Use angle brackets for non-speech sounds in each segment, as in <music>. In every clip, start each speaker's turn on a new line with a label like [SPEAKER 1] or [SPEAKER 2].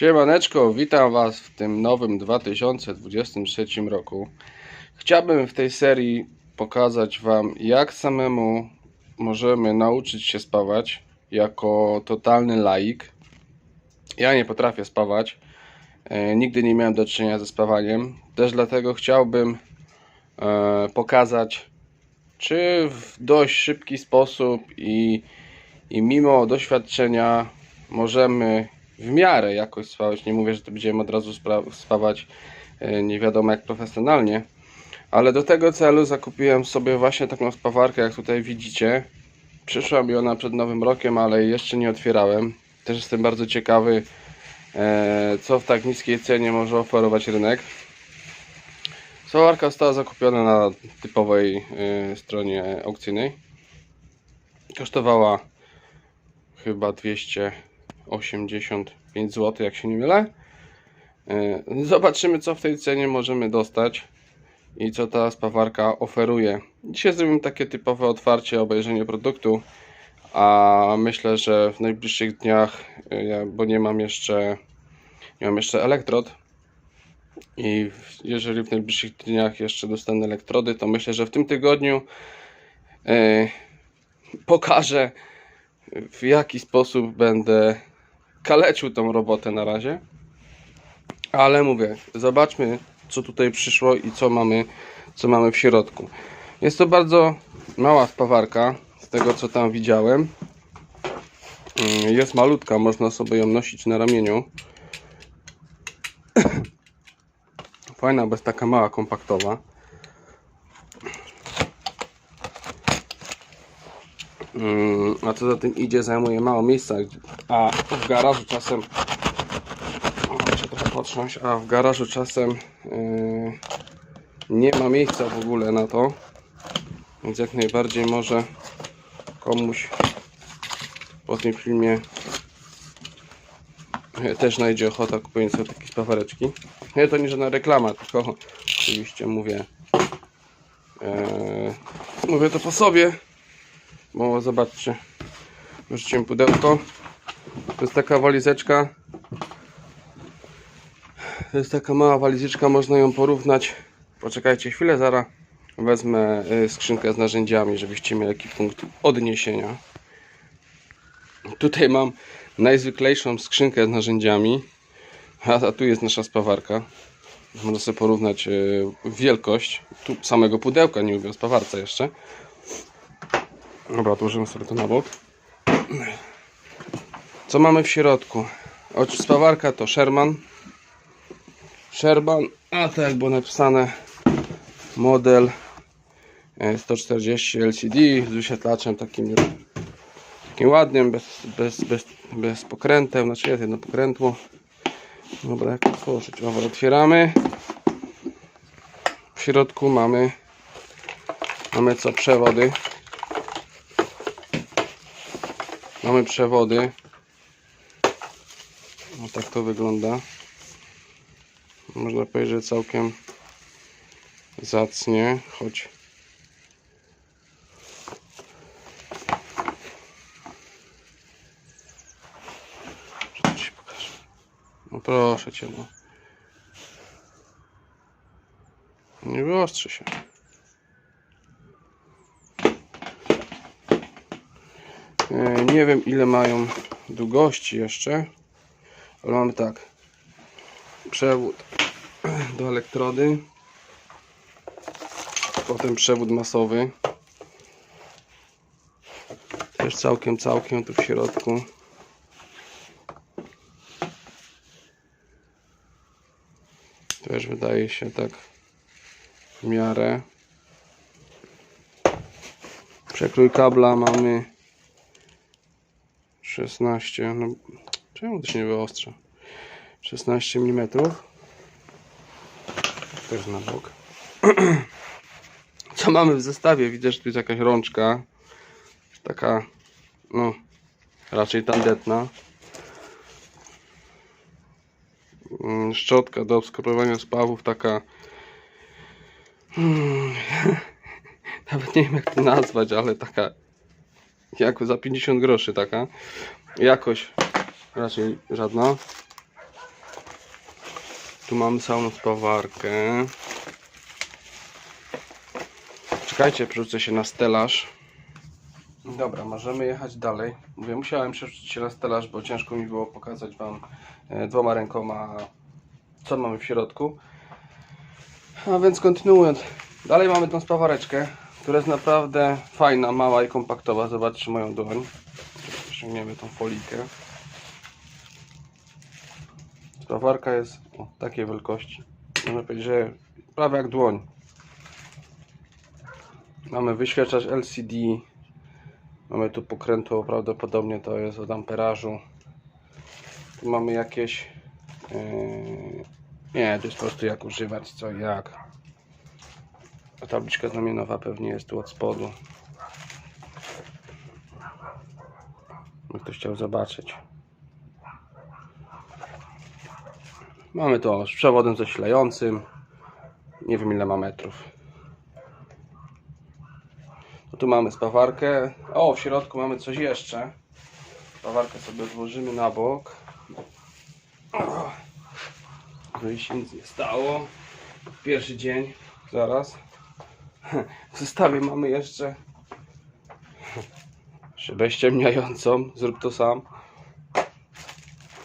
[SPEAKER 1] Siemaneczko, witam Was w tym nowym 2023 roku. Chciałbym w tej serii pokazać Wam, jak samemu możemy nauczyć się spawać jako totalny laik. Ja nie potrafię spawać, e, nigdy nie miałem do czynienia ze spawaniem, też dlatego chciałbym e, pokazać, czy w dość szybki sposób i, i mimo doświadczenia możemy w miarę jakoś spawać. Nie mówię, że to będziemy od razu spawać e, nie wiadomo jak profesjonalnie, ale do tego celu zakupiłem sobie właśnie taką spawarkę, jak tutaj widzicie. Przyszła mi ona przed nowym rokiem, ale jeszcze nie otwierałem. Też jestem bardzo ciekawy, e, co w tak niskiej cenie może oferować rynek. Spawarka została zakupiona na typowej e, stronie aukcyjnej. Kosztowała chyba 285 zł, jak się nie mylę. E, Zobaczymy, co w tej cenie możemy dostać i co ta spawarka oferuje. Dzisiaj zrobimy takie typowe otwarcie, obejrzenie produktu, a myślę, że w najbliższych dniach, e, bo nie mam jeszcze, nie mam jeszcze elektrod i jeżeli w najbliższych dniach jeszcze dostanę elektrody, to myślę, że w tym tygodniu e, pokażę w jaki sposób będę kaleczył tą robotę na razie. Ale mówię, zobaczmy co tutaj przyszło i co mamy, co mamy w środku. Jest to bardzo mała spawarka, z tego co tam widziałem. Mm, Jest malutka, można sobie ją nosić na ramieniu. <coughs> Fajna, bo jest taka mała, kompaktowa. A co za tym idzie, zajmuje mało miejsca, a w garażu czasem muszę trochę potrząść, a w garażu czasem yy, nie ma miejsca w ogóle na to, więc jak najbardziej może komuś po tym filmie yy, też znajdzie ochota kupienia sobie takie spawareczki. Nie, to nie żadna reklama, tylko oczywiście mówię yy, mówię to po sobie. Bo zobaczcie, wyrzuciłem pudełko. To jest taka walizeczka. To jest taka mała walizeczka, można ją porównać. Poczekajcie chwilę, zaraz wezmę y, skrzynkę z narzędziami, żebyście mieli jakiś punkt odniesienia. Tutaj mam najzwyklejszą skrzynkę z narzędziami, a, a tu jest nasza spawarka. Można sobie porównać y, wielkość tu samego pudełka, nie mówię o spawarce jeszcze. Dobra, odłożymy sobie to na bok. Co mamy w środku? Oczy spawarka to Sherman. Sherman, a to jak było napisane model e, 140 LCD z wyświetlaczem takim, takim ładnym, bez, bez, bez, bez pokręteł, znaczy jest jedno pokrętło. Dobra, jak otworzyć? Dobra, otwieramy. W środku mamy mamy co? Przewody. Mamy przewody. No tak to wygląda. Można powiedzieć, że całkiem zacnie, choć. No proszę cię, no. Nie wyostrzy się. Nie wiem ile mają długości jeszcze, ale mamy tak. Przewód do elektrody. Potem przewód masowy. Też całkiem, całkiem tu w środku. Też wydaje się tak w miarę. Przekrój kabla mamy 16, no czemu to się nie wyostrza? 16 mm. Też na bok. <clears throat> Co mamy w zestawie? Widzę, że tu jest jakaś rączka. Taka, no, raczej tandetna. Mm, Szczotka do obskrobowania spawów, taka. Hmm, <laughs> Nawet nie wiem jak to nazwać, ale taka jak za 50 groszy taka. Jakość raczej żadna. Tu mamy całą spawarkę. Czekajcie, przerzucę się na stelaż. Dobra, możemy jechać dalej. Mówię, musiałem przerzucić się na stelaż, bo ciężko mi było pokazać Wam e, dwoma rękoma, co mamy w środku. A więc kontynuując, dalej mamy tą spawareczkę, która jest naprawdę fajna, mała i kompaktowa. Zobaczcie moją dłoń. Ściągniemy tą folikę. Spawarka jest o, takiej wielkości. Można powiedzieć, że prawie jak dłoń. Mamy wyświetlacz LCD. Mamy tu pokrętło, prawdopodobnie to jest od amperażu. Tu mamy jakieś... Yy... Nie, to jest po prostu jak używać, co jak. A tabliczka znamionowa pewnie jest tu od spodu. By ktoś chciał zobaczyć. Mamy to z przewodem zasilającym. Nie wiem ile ma metrów. No tu mamy spawarkę. O, w środku mamy coś jeszcze. Spawarkę sobie złożymy na bok. Żeby się nic nie stało. Pierwszy dzień. Zaraz. W zestawie mamy jeszcze szybę ściemniającą. Zrób to sam.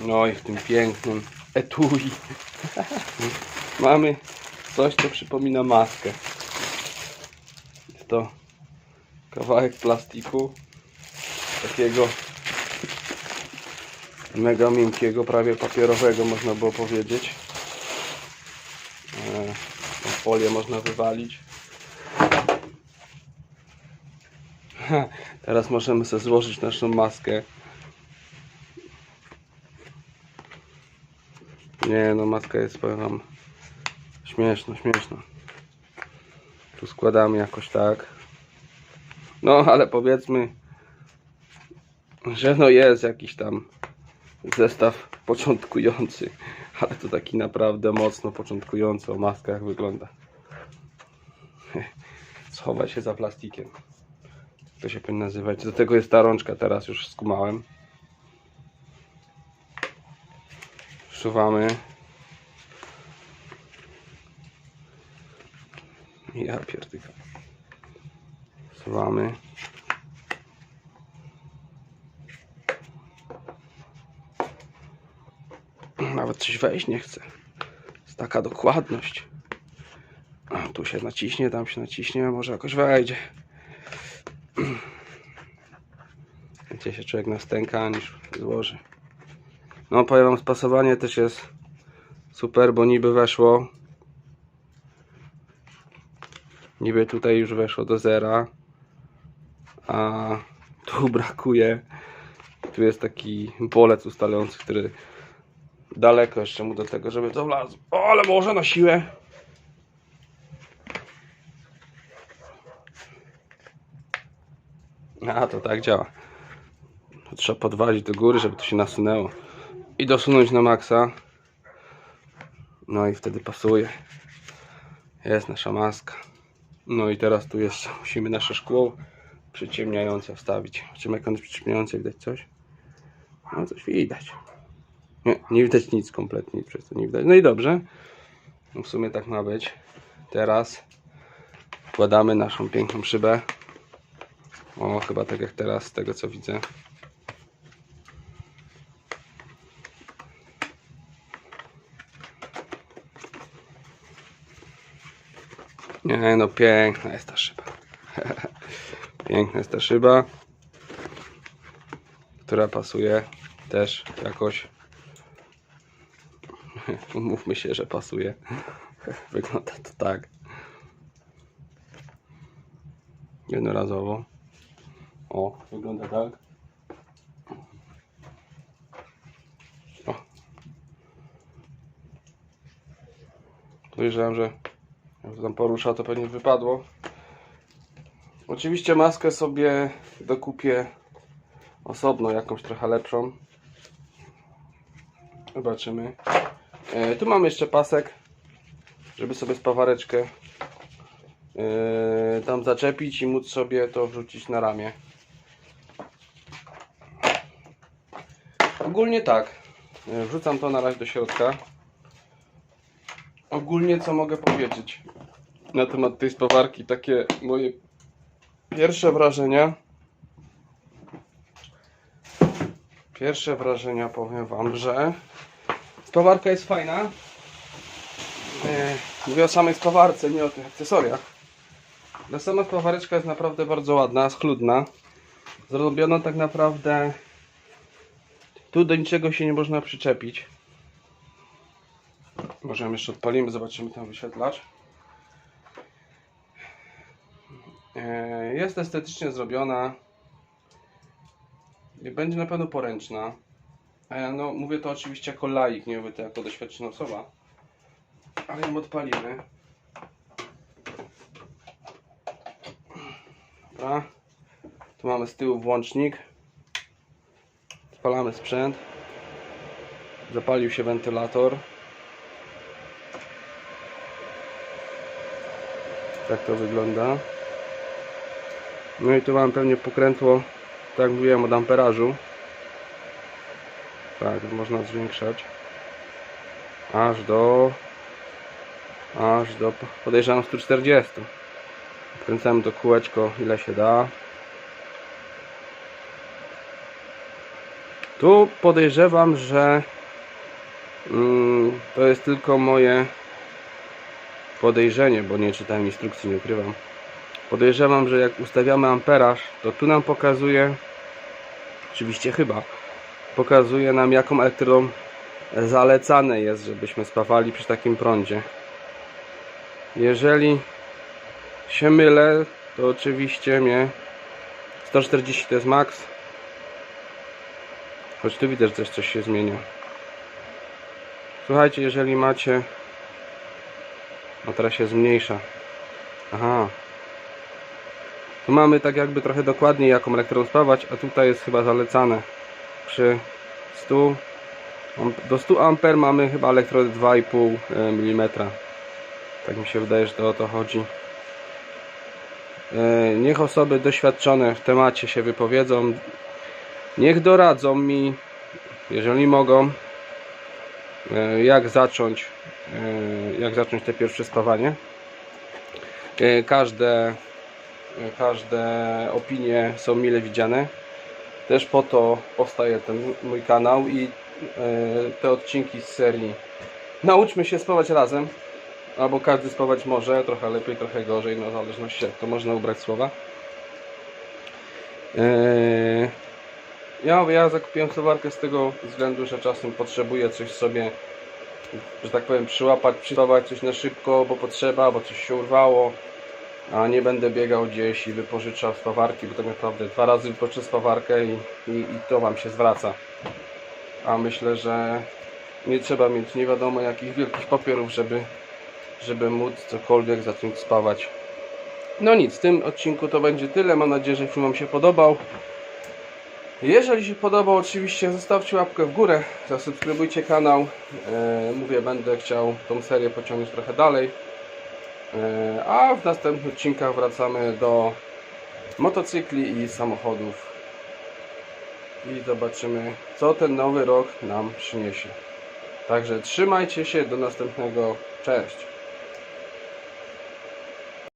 [SPEAKER 1] No i w tym pięknym etui <laughs> mamy coś, co przypomina maskę. Jest to kawałek plastiku takiego mega miękkiego, prawie papierowego można było powiedzieć. E, folię można wywalić. <laughs> Teraz możemy sobie złożyć naszą maskę. Nie no, maska jest, powiem wam, śmieszna, śmieszna. Tu składamy jakoś tak. No, ale powiedzmy, że no jest jakiś tam zestaw początkujący, <laughs> ale to taki naprawdę mocno początkujący o maskach wygląda. <laughs> Schowa się za plastikiem. To się powinno nazywać. Do tego jest ta rączka, teraz już skumałem. Wsuwamy. Ja pierdykam. Wsuwamy. Nawet coś wejść nie chce. Jest taka dokładność. A, tu się naciśnie, tam się naciśnie, może jakoś wejdzie. Gdzie się człowiek nastęka, niż złoży. No powiem wam, spasowanie też jest super, bo niby weszło. Niby tutaj już weszło do zera. A tu <laughs> brakuje. Tu jest taki bolec ustalający, który daleko jeszcze mu do tego, żeby to wlazło. O, ale może na siłę. A, to tak działa. Trzeba podważyć do góry, żeby to się nasunęło. I dosunąć na maksa. No i wtedy pasuje. Jest nasza maska. No i teraz tu jeszcze musimy nasze szkło przyciemniające wstawić. Zobaczymy jak on jest przyciemniający, widać coś? No coś widać. Nie, nie widać nic kompletnie, przez to nie widać. No i dobrze. No w sumie tak ma być. Teraz wkładamy naszą piękną szybę. O, chyba tak jak teraz, z tego co widzę. Nie no, piękna jest ta szyba. <laughs> piękna jest ta szyba, która pasuje też jakoś. <laughs> Umówmy się, że pasuje. <laughs> Wygląda to tak. Jednorazowo. O, wygląda tak. O. Podejrzewam, że to tam porusza, to pewnie wypadło. Oczywiście maskę sobie dokupię osobno, jakąś trochę lepszą. Zobaczymy. E, tu mam jeszcze pasek, żeby sobie spawareczkę e, tam zaczepić i móc sobie to wrzucić na ramię. Ogólnie tak. E, Wrzucam to na razie do środka. ogólnie co mogę powiedzieć na temat tej spawarki? Takie moje pierwsze wrażenia. Pierwsze wrażenia powiem Wam, że spawarka jest fajna. E, Mówię o samej spawarce, nie o tych akcesoriach. Ale sama spawareczka jest naprawdę bardzo ładna, schludna. Zrobiona tak naprawdę. Tu do niczego się nie można przyczepić. Może ją jeszcze odpalimy, zobaczymy ten wyświetlacz. Jest estetycznie zrobiona. Będzie na pewno poręczna. No, mówię to oczywiście jako laik, nie mówię to jako doświadczona osoba. Ale ją odpalimy. Dobra. Tu mamy z tyłu włącznik. Odpalamy sprzęt. Zapalił się wentylator. Tak to wygląda. No i tu mam pewnie pokrętło, tak jak mówiłem od amperażu. Tak, można zwiększać. Aż do... Aż do... podejrzewam 140. Kręcamy to kółeczko ile się da. Tu podejrzewam, że mm, to jest tylko moje podejrzenie, bo nie czytałem instrukcji, nie ukrywam. Podejrzewam, że jak ustawiamy amperaż, to tu nam pokazuje, oczywiście chyba, pokazuje nam jaką elektrodą zalecane jest, żebyśmy spawali przy takim prądzie. Jeżeli się mylę, to oczywiście mnie 140 to jest max. Choć tu widać, że też coś się zmienia. Słuchajcie, jeżeli macie... No teraz się zmniejsza. Aha. Tu mamy tak jakby trochę dokładniej jaką elektrodą spawać, a tutaj jest chyba zalecane. Przy 100... Do 100 amper mamy chyba elektrody 2,5 mm. Tak mi się wydaje, że to o to chodzi. E, Niech osoby doświadczone w temacie się wypowiedzą. Niech doradzą mi, jeżeli mogą, e, jak zacząć, e, jak zacząć te pierwsze spawanie. E, Każde, e, każde opinie są mile widziane. Też po to powstaje ten mój kanał i e, te odcinki z serii Nauczmy się spawać razem. Albo każdy spawać może, trochę lepiej, trochę gorzej, no w zależności jak to można ubrać słowa. Eee, ja, ja zakupiłem sowarkę z tego względu, że czasem potrzebuję coś sobie, że tak powiem, przyłapać, przyspawać coś na szybko, bo potrzeba, bo coś się urwało, a nie będę biegał gdzieś i wypożyczał spawarki, bo tak naprawdę dwa razy wypożyczę spawarkę i, i, i to Wam się zwraca. A myślę, że nie trzeba mieć nie wiadomo jakich wielkich papierów, żeby żeby móc cokolwiek zacząć spawać. No nic, w tym odcinku to będzie tyle. Mam nadzieję, że film Wam się podobał. Jeżeli się podobał, oczywiście zostawcie łapkę w górę, zasubskrybujcie kanał. E, mówię, będę chciał tą serię pociągnąć trochę dalej. E, a w następnych odcinkach wracamy do motocykli i samochodów. I zobaczymy, co ten nowy rok nam przyniesie. Także trzymajcie się, do następnego. Cześć.